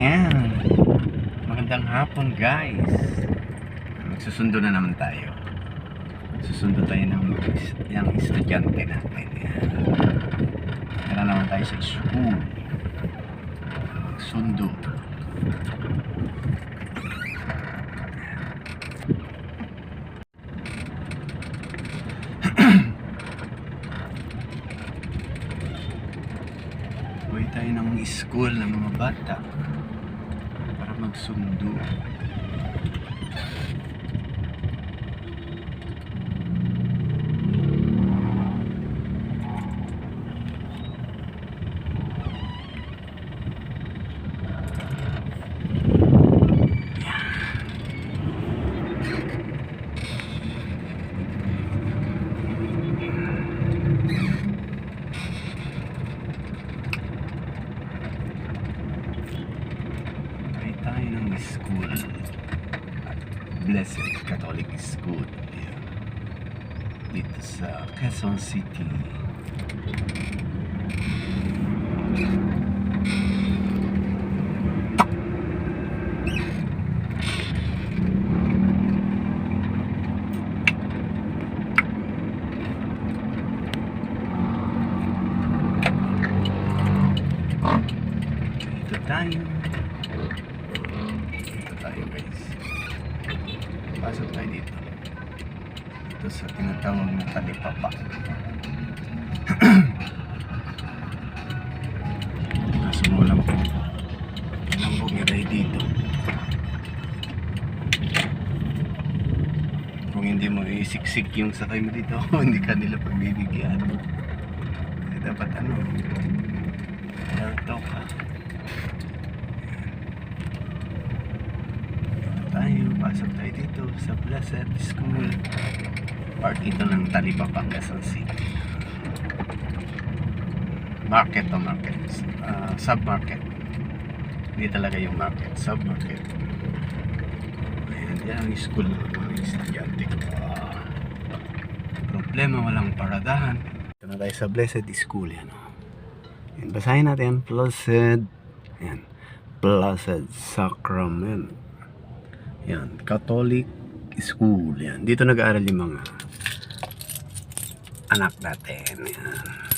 Yan. Magandang hapon guys. Magsusundo na naman tayo. Susundo tayo ng yung estudyante natin. Tara naman tayo sa school. Sundo. Uwi tayo ng school ng mga bata magsundo. School. Blessed Catholic School. Yan. Dito sa Quezon City. Dito. Tayo guys. Pasok tayo dito. Dito sa tinatawag na talipapa. Kaso mo lang po. Walang bumiray dito. Kung hindi mo isiksik yung sakay mo dito, hindi ka nila pagbibigyan. Dapat ano, Narto ka. Dito tayo, pasok tayo dito sa Blessed School. Part ito ng Talipapa, Quezon City. Market to market. Ah, sub-market. Hindi talaga yung market, sub-market. Ayan, yan ang school ng mga estudyante ko. Ah, problema, walang paradahan. Ito na tayo sa Blessed School, yan oh. Yan, basahin natin. Blessed. Yan. Blessed Sacrament. Yan. Catholic School. Yan. Dito nag-aaral yung mga anak natin. Yan.